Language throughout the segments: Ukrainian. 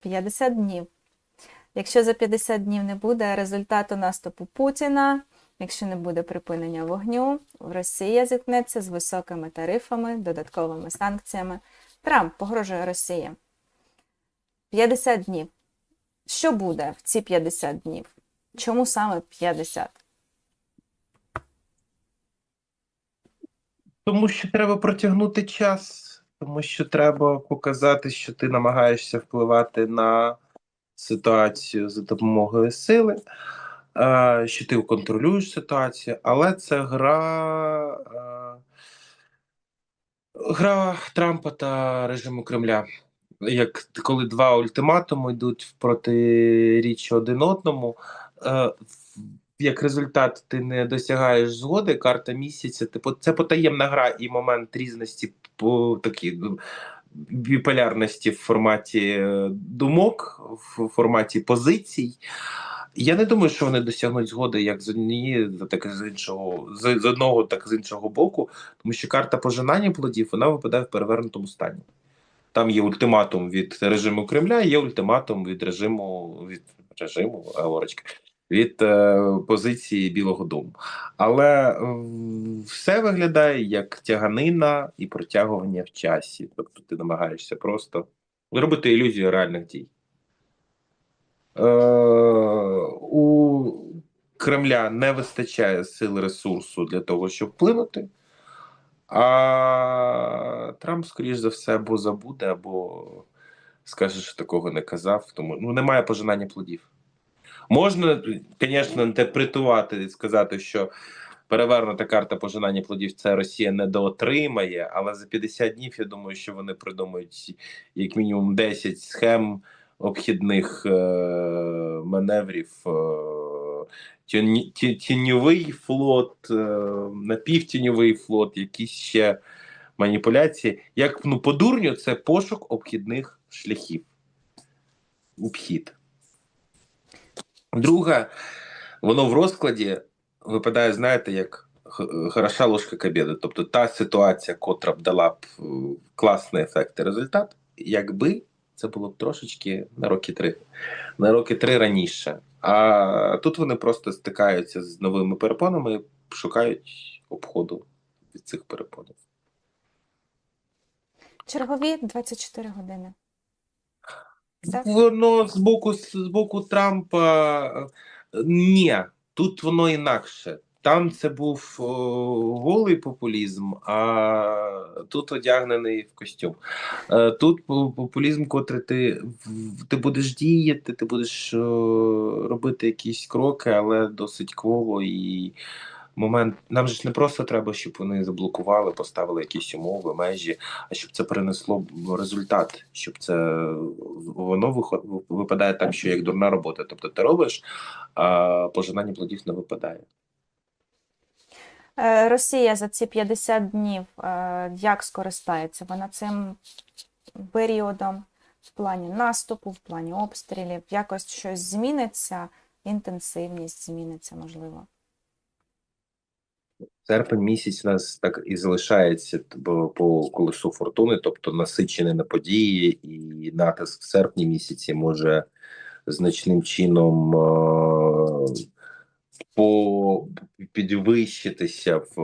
50 днів. Якщо за 50 днів не буде результату наступу Путіна, якщо не буде припинення вогню, Росія зіткнеться з високими тарифами, додатковими санкціями. Трамп погрожує Росії. 50 днів. Що буде в ці 50 днів? Чому саме 50? Тому що треба протягнути час, тому що треба показати, що ти намагаєшся впливати на ситуацію за допомогою сили, е, що ти контролюєш ситуацію, але це гра, е, гра Трампа та режиму Кремля. Як коли два ультиматуми йдуть протиріч один одному, е, як результат ти не досягаєш згоди, карта місяця, типу, це потаємна гра і момент різності по такі ну, біполярності в форматі е, думок, в форматі позицій. Я не думаю, що вони досягнуть згоди як з однієї, так і з іншого, з, з одного, так і з іншого боку, тому що карта пожинання плодів вона випадає в перевернутому стані. Там є ультиматум від режиму Кремля, є ультиматум від режиму від режиму говорочка, від е, позиції Білого Дому. Але е, все виглядає як тяганина і протягування в часі. Тобто ти намагаєшся просто робити ілюзію реальних дій. Е, у Кремля не вистачає сил ресурсу для того, щоб вплинути. А Трамп, скоріш за все, або забуде, або скаже, що такого не казав. Тому ну немає пожинання плодів. Можна, звісно, інтерпретувати і сказати, що перевернута карта пожинання плодів це Росія недоотримає, але за 50 днів я думаю, що вони придумають як мінімум 10 схем обхідних е- маневрів. Е- Тіньовий флот, е, напівтіньовий флот, якісь ще маніпуляції. Як ну, по дурню, це пошук обхідних шляхів. Обхід. Друге, воно в розкладі випадає, знаєте, як хороша ложка к обіду. Тобто та ситуація, котра б дала б е, класний ефект і результат, якби це було б трошечки на роки три, на роки три раніше. А тут вони просто стикаються з новими перепонами шукають обходу від цих перепонів. Чергові 24 години. Воно з боку з боку Трампа е, ні, тут воно інакше. Там це був о, голий популізм, а тут одягнений в костюм. Е, Тут популізм, котрий ти, ти будеш діяти, ти будеш о, робити якісь кроки, але досить кволо і момент. Нам же ж не просто треба, щоб вони заблокували, поставили якісь умови, межі, а щоб це принесло результат, щоб це воно виход- випадає так, що як дурна робота. Тобто ти робиш, а пожинання плодів не випадає. Е, Росія за ці 50 днів е, як скористається? Вона цим періодом в плані наступу, в плані обстрілів, якось щось зміниться, інтенсивність зміниться, можливо. Серпень місяць нас так і залишається по, по колесу фортуни, тобто насичений на події, і натиск в серпні місяці може значним чином е, по підвищитися в,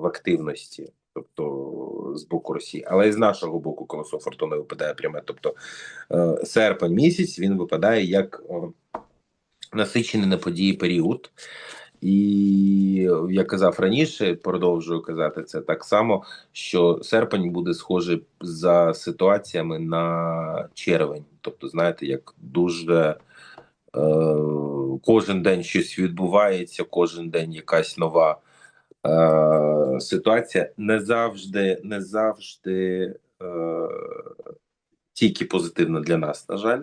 в активності, тобто з боку Росії, але і з нашого боку колесо фортуни випадає пряме. Тобто е, серпень місяць він випадає як е, насичений на події період. І як казав раніше, продовжую казати це так само, що серпень буде схожий за ситуаціями на червень. Тобто, знаєте, як дуже е, кожен день щось відбувається, кожен день якась нова е, ситуація. Не завжди, не завжди е, тільки позитивно для нас, на жаль.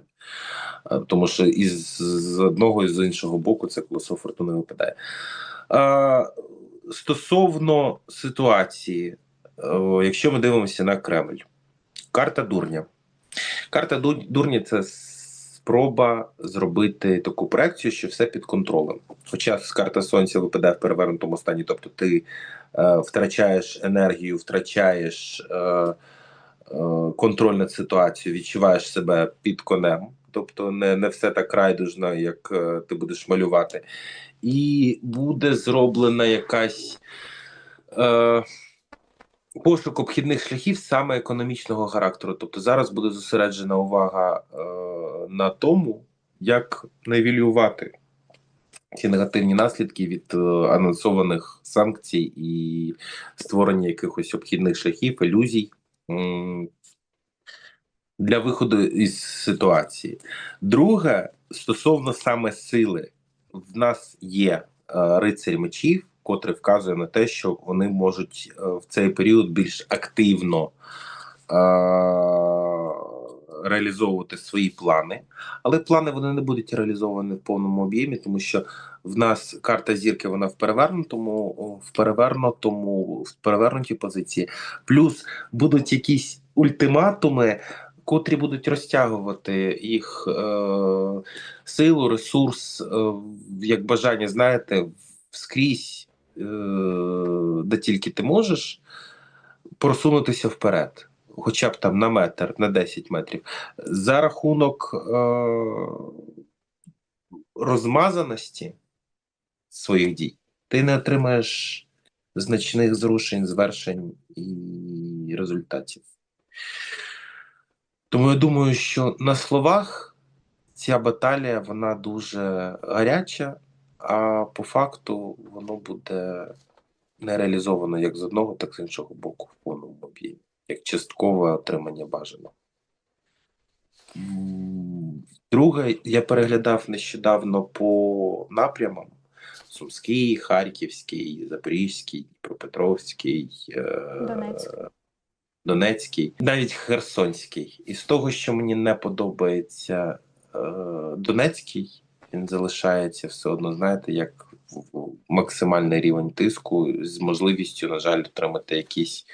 Е, Тому що із з одного і з іншого боку це колесо фортуни випадає. Е, стосовно ситуації, е, якщо ми дивимося на Кремль, карта дурня. Карта дурня це спроба зробити таку проекцію, що все під контролем. Хоча карта сонця випадає в перевернутому стані, тобто ти е, втрачаєш енергію, втрачаєш. Е, контроль над ситуацією, відчуваєш себе під конем, тобто не, не все так райдужно, як е, ти будеш малювати. І буде зроблена якась е, пошук обхідних шляхів саме економічного характеру. Тобто зараз буде зосереджена увага е, на тому, як невілювати ці негативні наслідки від е, анонсованих санкцій і створення якихось обхідних шляхів, ілюзій для виходу із ситуації. Друге, стосовно саме сили, в нас є е, рицарь мечів, котрий вказує на те, що вони можуть е, в цей період більш активно е, реалізовувати свої плани, але плани вони не будуть реалізовані в повному об'ємі, тому що в нас карта зірки вона в перевернутому, в перевернутому, в перевернутій позиції. Плюс будуть якісь ультиматуми, котрі будуть розтягувати їх е, силу, ресурс, е, як бажання, знаєте, скрізь, е, де тільки ти можеш, просунутися вперед. Хоча б там на метр, на 10 метрів, за рахунок е, розмазаності своїх дій, ти не отримаєш значних зрушень, звершень і результатів. Тому я думаю, що на словах ця баталія вона дуже гаряча, а по факту воно буде не реалізовано як з одного, так і з іншого боку в повному об'ємі, як часткове отримання бажаного. Друге, я переглядав нещодавно по напрямам: Сумський, Харківський, Запорізький, Дніпропетровський, е, Донецьк. Донецький, навіть Херсонський. І з того, що мені не подобається е, Донецький, він залишається все одно, знаєте, як максимальний рівень тиску з можливістю, на жаль, отримати якісь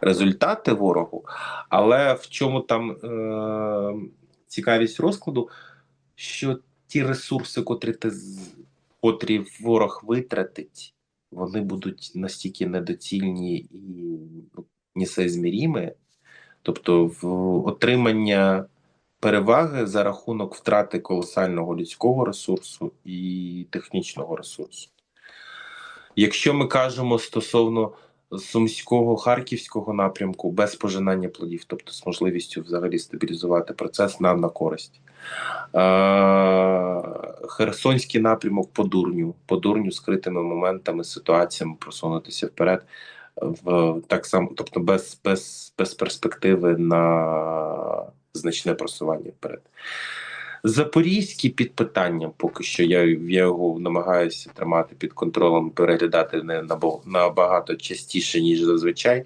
результати ворогу. Але в чому там е, цікавість розкладу, що ті ресурси, котрі ти котрі ворог витратить, вони будуть настільки недоцільні і ну, несоізмірімі, тобто в отримання переваги за рахунок втрати колосального людського ресурсу і технічного ресурсу. Якщо ми кажемо стосовно сумського харківського напрямку без пожинання плодів, тобто з можливістю взагалі стабілізувати процес нам на користь. Е, Херсонський напрямок по дурню, по дурню скритими моментами, ситуаціями просунутися вперед, в так само, тобто без, без, без перспективи на значне просування вперед. Запорізький під питанням, поки що я, я його намагаюся тримати під контролем, переглядати не набагато частіше, ніж зазвичай,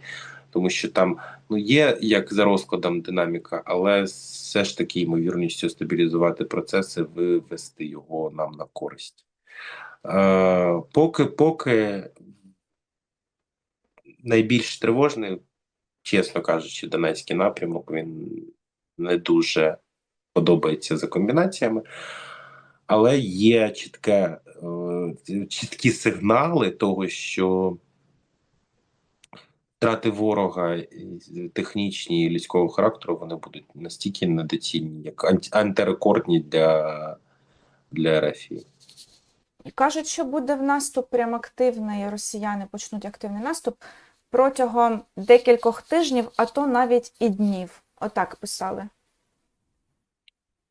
тому що там ну є як за розкладом динаміка, але все ж таки ймовірністю стабілізувати процеси, вивести його нам на користь. Е, поки, поки найбільш тривожний, чесно кажучи, Донецький напрямок він не дуже подобається за комбінаціями, але є чітке, е, чіткі сигнали того, що втрати ворога технічні і людського характеру вони будуть настільки недоцільні, як антирекордні для, для РФ. Кажуть, що буде в наступ прям активний, росіяни почнуть активний наступ протягом декількох тижнів, а то навіть і днів. Отак писали.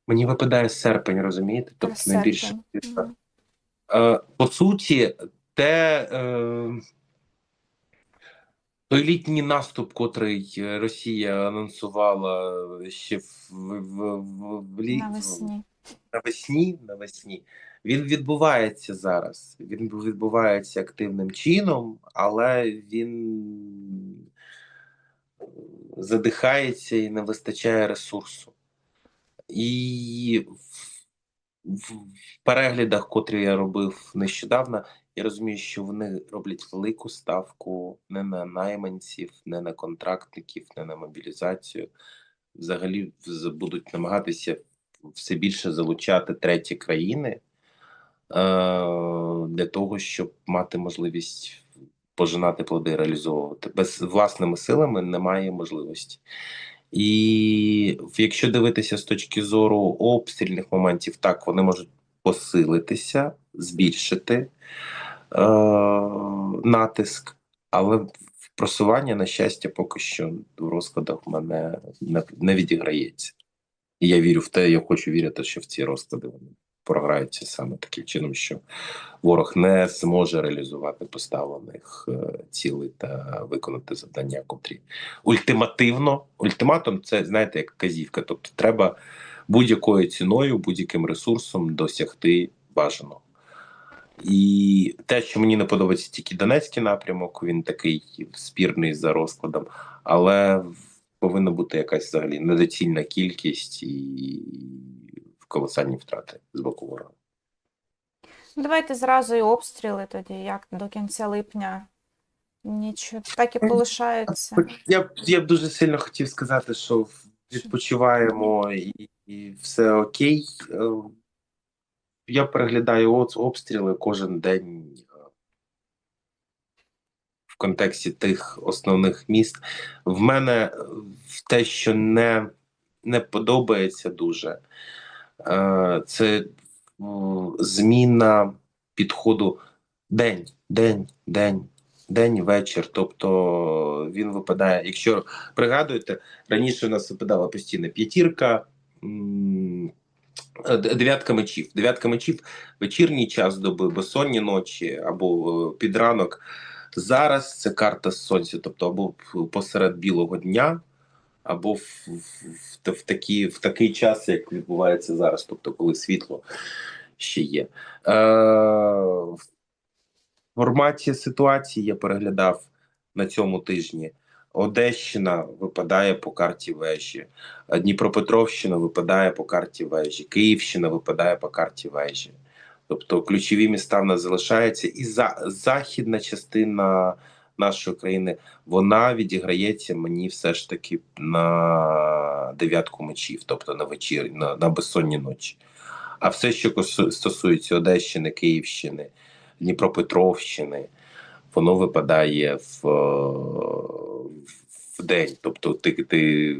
Мені випадає серпень, розумієте? Тобто найбільше. Мгм. Е, по суті, те е, той літній наступ, котрий е, Росія анонсувала ще в, в, в, в, в лі- Навесні. навесні, навесні, він відбувається зараз. Він відбувається активним чином, але він задихається і не вистачає ресурсу. І в, переглядах, котрі я робив нещодавно, я розумію, що вони роблять велику ставку не на найманців, не на контрактників, не на мобілізацію. Взагалі будуть намагатися все більше залучати треті країни е, для того, щоб мати можливість пожинати плоди реалізовувати. Без власними силами немає можливості. І якщо дивитися з точки зору обстрільних моментів, так вони можуть посилитися, збільшити е, натиск, але просування, на щастя, поки що в розкладах мене не, не відіграється. І я вірю в те, я хочу вірити, що в ці розклади вони програються саме таким чином, що ворог не зможе реалізувати поставлених е, цілей та виконати завдання, котрі ультимативно. Ультиматум це знаєте, як казівка. Тобто, треба будь-якою ціною, будь-яким ресурсом досягти бажаного. І те, що мені не подобається тільки Донецький напрямок, він такий спірний за розкладом, але повинна бути якась взагалі недоцільна кількість і колосальні втрати з боку ворога. Давайте зразу і обстріли тоді, як до кінця липня. Нічого, так і полишаються. Я б я б дуже сильно хотів сказати, що відпочиваємо і, і все окей. Е, Я переглядаю обстріли кожен день е, в контексті тих основних міст. В мене е, те, що не, не подобається дуже, е, це зміна підходу день, день, день. День, вечір, тобто він випадає. Якщо пригадуєте, раніше у нас випадала постійно п'ятірка, е, дев'ятка мечів. Дев'ятка мечів вечірній час доби, безсонні ночі або е, під ранок. Зараз це карта сонця, тобто або посеред білого дня, або в, в, в, такі, в такий час, як відбувається зараз, тобто коли світло ще є. Е, в форматі ситуації я переглядав на цьому тижні. Одещина випадає по карті вежі, Дніпропетровщина випадає по карті вежі, Київщина випадає по карті вежі. Тобто ключові міста в нас залишаються, і за західна частина нашої країни вона відіграється мені все ж таки на дев'ятку мечів, тобто на вечір, на, на безсонні ночі. А все, що стосується Одещини, Київщини, Дніпропетровщини, воно випадає в, в день. Тобто, ти, ти,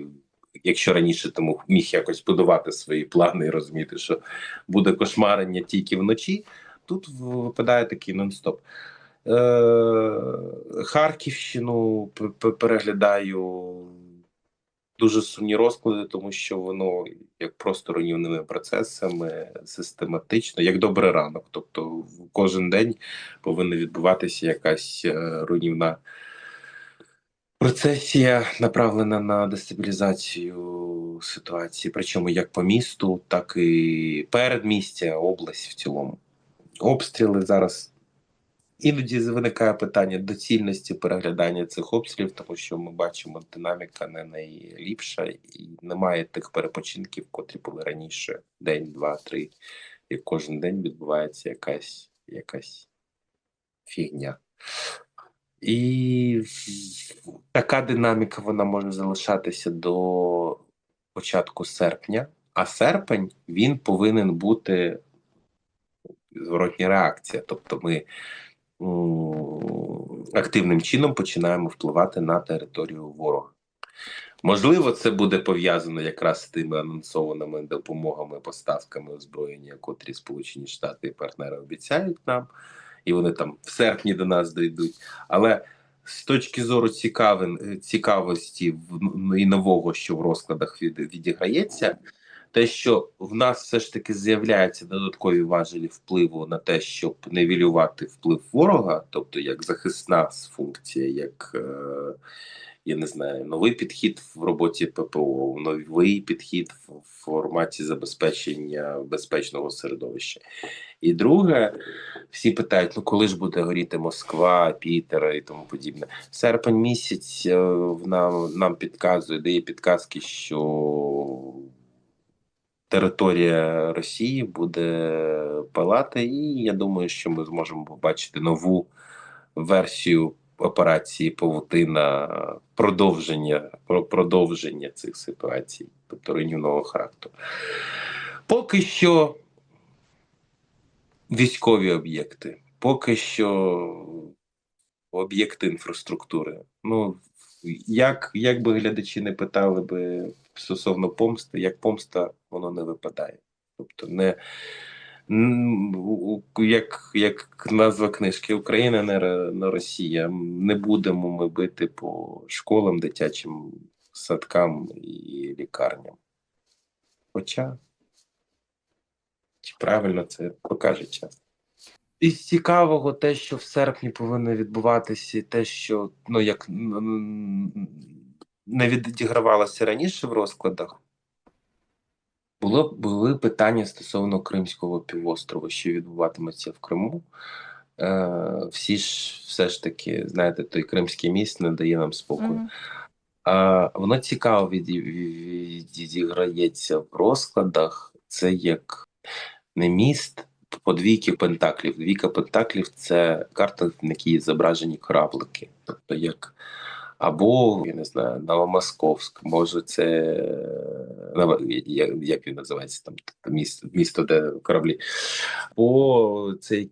якщо раніше ти міг якось будувати свої плани і розуміти, що буде кошмарення тільки вночі, тут випадає такий нон-стоп. Е, Харківщину переглядаю дуже сумні розклади, тому що воно як просто руйнівними процесами систематично, як добрий ранок. Тобто кожен день повинна відбуватися якась е, руйнівна процесія, направлена на дестабілізацію ситуації, причому як по місту, так і передмістя, область в цілому. Обстріли зараз. Іноді виникає питання доцільності переглядання цих обстрілів, тому що ми бачимо, динаміка не найліпша і немає тих перепочинків, котрі були раніше день, два, три. І кожен день відбувається якась, якась фігня. І така динаміка вона може залишатися до початку серпня, а серпень він повинен бути зворотня реакція. Тобто ми активним чином починаємо впливати на територію ворога. Можливо, це буде пов'язано якраз з тими анонсованими допомогами, поставками озброєння, котрі Сполучені Штати і партнери обіцяють нам, і вони там в серпні до нас дійдуть. Але з точки зору цікавин, цікавості і нового, що в розкладах від, відіграється, те, що в нас все ж таки з'являються додаткові важелі впливу на те, щоб невілювати вплив ворога, тобто як захисна функція, як е, я не знаю, новий підхід в роботі ППО, новий підхід в форматі забезпечення безпечного середовища. І друге, всі питають: ну коли ж буде горіти Москва, Пітер і тому подібне. Серпень місяць е, нам, нам підказує, дає підказки, що територія Росії буде палати, і я думаю, що ми зможемо побачити нову версію операції Павутина, продовження, продовження цих ситуацій, тобто руйнівного характеру. Поки що військові об'єкти, поки що об'єкти інфраструктури. Ну, як, як би глядачі не питали би стосовно помсти, як помста, воно не випадає. Тобто, не як, як назва книжки Україна не, не Росія. Не будемо ми бити по школам, дитячим садкам і лікарням. Хоча, чи правильно це покаже час. Із цікавого те, що в серпні повинно відбуватися, те, що ну як не відігравалося раніше в розкладах, було були питання стосовно Кримського півострова, що відбуватиметься в Криму. Е, всі ж все ж таки, знаєте, той Кримський міст не дає нам спокою. Мгм. А, воно цікаво віді- від- відіграється в розкладах. Це як не міст по двійки пентаклів. Двійка пентаклів це карта, на якій зображені кораблики. Тобто як або, я не знаю, Новомосковськ, може, це е, як, він називається там місто, місто, де кораблі, або це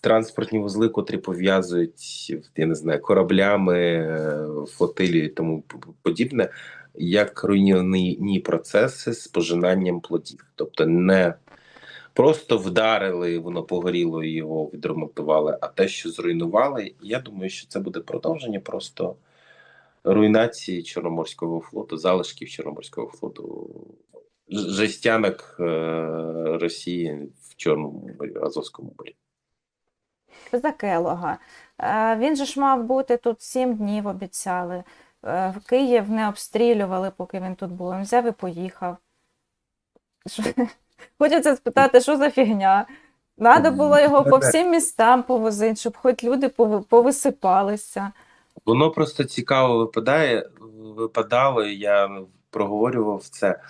транспортні вузли, котрі пов'язують, я не знаю, кораблями, е, флотилі і тому подібне, як руйнівні процеси з пожинанням плодів. Тобто не просто вдарили, воно погоріло його відремонтували, а те, що зруйнували, я думаю, що це буде продовження просто руйнації Чорноморського флоту, залишків Чорноморського флоту, жестянок е, Росії в Чорному морі, Азовському морі. За Келога. Е, Він же ж мав бути тут сім днів, обіцяли. Е, В Київ не обстрілювали, поки він тут був. Він взяв і поїхав. Хочеться спитати, що за фігня? Надо було його по всім містам повозити, щоб хоч люди повисипалися. Воно просто цікаво випадає. Випадало, я проговорював це. Е,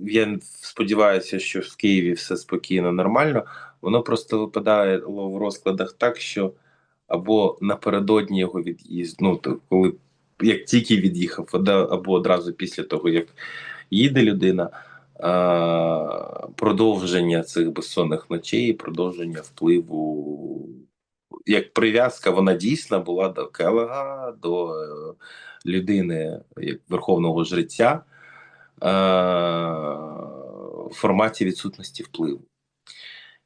я сподіваюся, що в Києві все спокійно, нормально. Воно просто випадає в розкладах так, що або напередодні його від'їзду, ну коли як тільки від'їхав, або одразу після того, як їде людина. е, Продовження цих безсонних ночей, продовження впливу як прив'язка, вона дійсно була до Келега, до е, людини як верховного жреця е, в форматі відсутності впливу.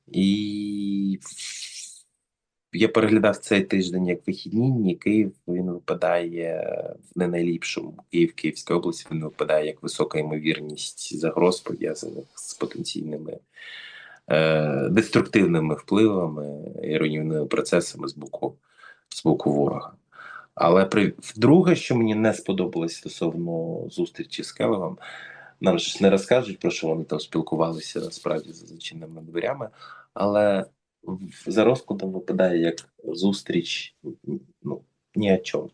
І я переглядав цей тиждень як вихідні, Київ він випадає в не найліпшому. Київ, Київська область він випадає як висока ймовірність загроз, пов'язаних з потенційними е, деструктивними впливами і руйнівними процесами з боку, з боку ворога. Але при вдруге, що мені не сподобалось стосовно зустрічі з Келегом, нам ж не розкажуть, про що вони там спілкувалися насправді за зачиненими дверями, але за розкладом випадає як зустріч ну, ні о чому.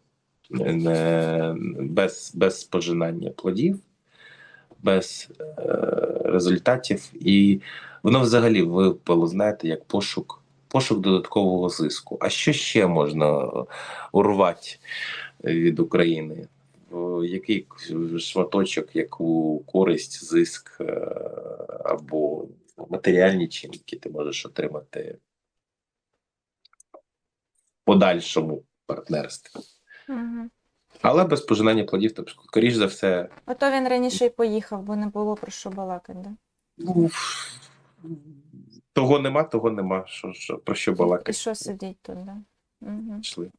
Не, без, без пожинання плодів, без е, результатів. І воно взагалі випало, знаєте, як пошук, пошук додаткового зиску. А що ще можна урвати від України? Який шматочок, яку користь, зиск е, або матеріальні чинники ти можеш отримати в подальшому партнерстві. Угу. Але без пожинання плодів, тобто, скоріш за все, Ото він раніше й поїхав, бо не було про що балакати. Да? ну, того нема, того нема. Що, що, про що І що сидіть тут? Да? Угу. йшли.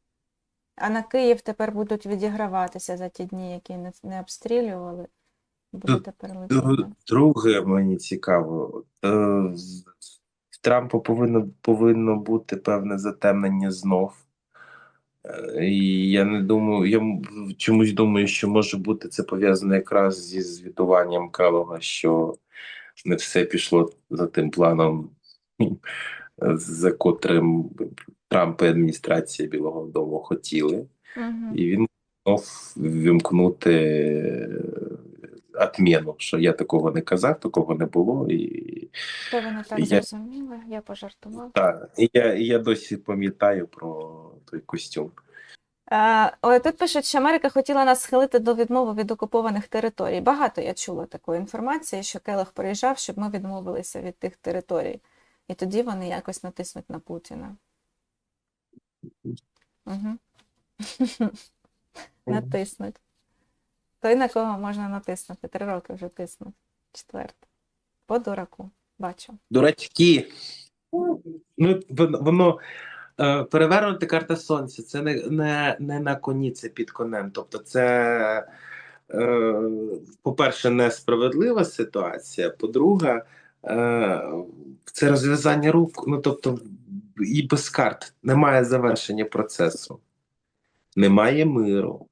А на Київ тепер будуть відіграватися за ті дні, які не, не обстрілювали. Буде тепер летіти. Друге мені цікаво. Е, В Трампа повинно, повинно бути певне затемнення знов. Е, І я не думаю, я чомусь думаю, що може бути це пов'язано якраз зі звітуванням Калога, що не все пішло за тим планом, за котрим Трамп і адміністрація Білого Дому хотіли. Угу. І він мав вимкнути отміну, що я такого не казав, такого не було. І, То вони так Я- зрозуміли, я пожартувала. та, і, я, і я досі пам'ятаю про той костюм. Е, ой, тут пишуть, що Америка хотіла нас схилити до відмови від окупованих територій. Багато я чула такої інформації, що Келех приїжджав, щоб ми відмовилися від тих територій. І тоді вони якось натиснуть на Путіна. Угу. Натиснуть. Той, на кого можна натиснути. Три роки вже тиснуть. Четверте. По дураку. Бачу. Дурачки. Ну, воно, перевернути карта сонця. Це не, не, не на коні, це під конем. Тобто, це, е, по-перше, несправедлива ситуація. По-друге, е, це розв'язання рук. Ну, тобто, і без карт немає завершення процесу, немає миру.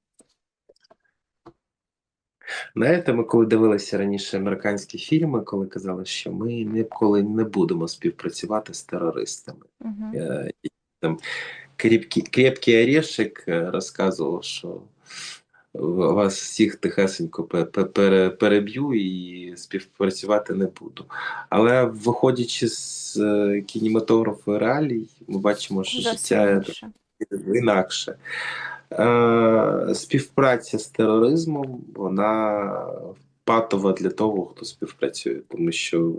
Знаєте, ми коли дивилися раніше американські фільми, коли казали, що ми ніколи не будемо співпрацювати з терористами. Е, і Там крепкий, крепкий орешек е, розказував, що вас всіх тихесенько пе- пе- пере- переб'ю і співпрацювати не буду. Але виходячи з е, кінематографу реалій, ми бачимо, що життя інакше. Е, співпраця з тероризмом вона патова для того, хто співпрацює, тому що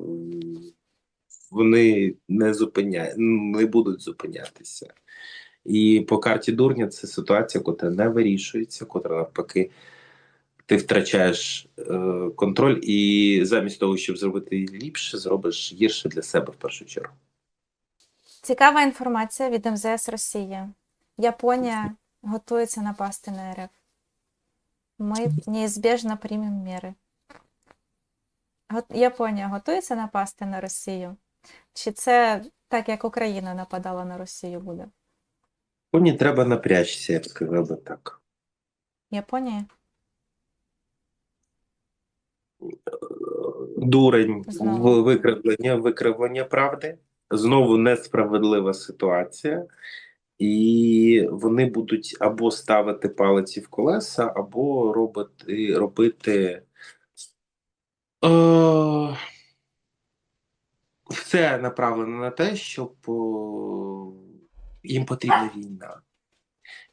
вони не зупиняють, не будуть зупинятися. І по карті дурня це ситуація, котра не вирішується, котра навпаки. Ти втрачаєш е, контроль, і замість того, щоб зробити ліпше, зробиш гірше для себе в першу чергу. Цікава інформація від МЗС Росії. Японія готується напасти на РФ. Ми неізбіжно приймемо міри. Японія готується напасти на Росію? Чи це так, як Україна нападала на Росію буде? Коні треба напрячся, я б сказав би так. Японія? дурень, Знову. викривлення, викривлення правди. Знову несправедлива ситуація, і вони будуть або ставити палиці в колеса, або робити, робити е, все направлено на те, щоб о, їм потрібна війна.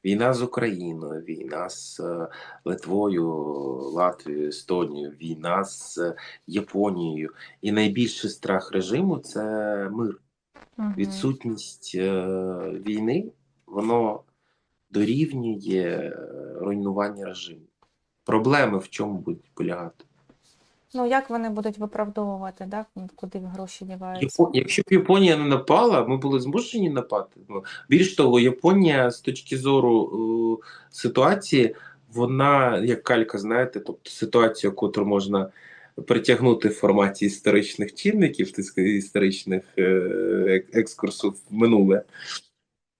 Війна з Україною, війна з е, Литвою, Латвією, Естонією, війна з е, Японією. І найбільший страх режиму це мир. Мгм. Відсутність е, війни воно дорівнює е, руйнування режиму. Проблеми в чому будуть полягати? Ну, як вони будуть виправдовувати, да? куди гроші діваються? Якщо б Японія не напала, ми були змушені напати. Ну, більш того, Японія з точки зору е, ситуації, вона як калька, знаєте, тобто ситуацію, яку можна притягнути в форматі історичних чинників, історичних е, екскурсів в минуле.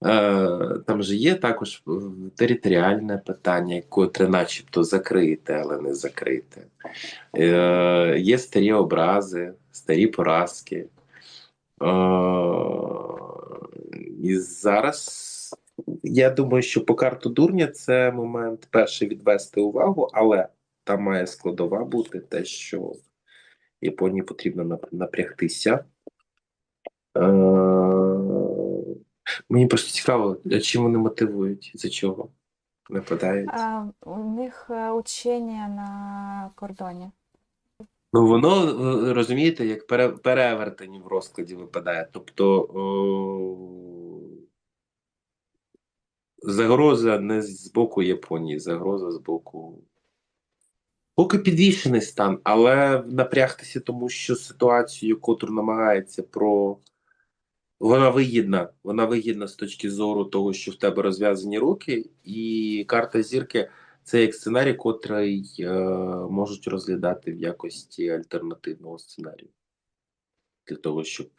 Е, Там же є також е, територіальне питання, котре начебто закрите, але не закрите. Є старі образи, старі поразки. Е, І зараз я думаю, що по карту дурня це момент перший відвести увагу, але там має складова бути те, що Японії потрібно нап- напрягтися. Е, Мені просто цікаво, чим вони мотивують, за чого нападають. А, у них е, учення на кордоні. Ну, воно, е, розумієте, як пере, перевертені в розкладі випадає. Тобто о, загроза не з боку Японії, загроза з боку. Поки підвішений стан, але напрягтися, тому що ситуацію, котру намагається про. Вона вигідна. Вона вигідна з точки зору того, що в тебе розв'язані руки, і карта зірки це як сценарій, котрий е, можуть розглядати в якості альтернативного сценарію для того, щоб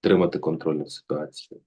тримати контроль над ситуацією.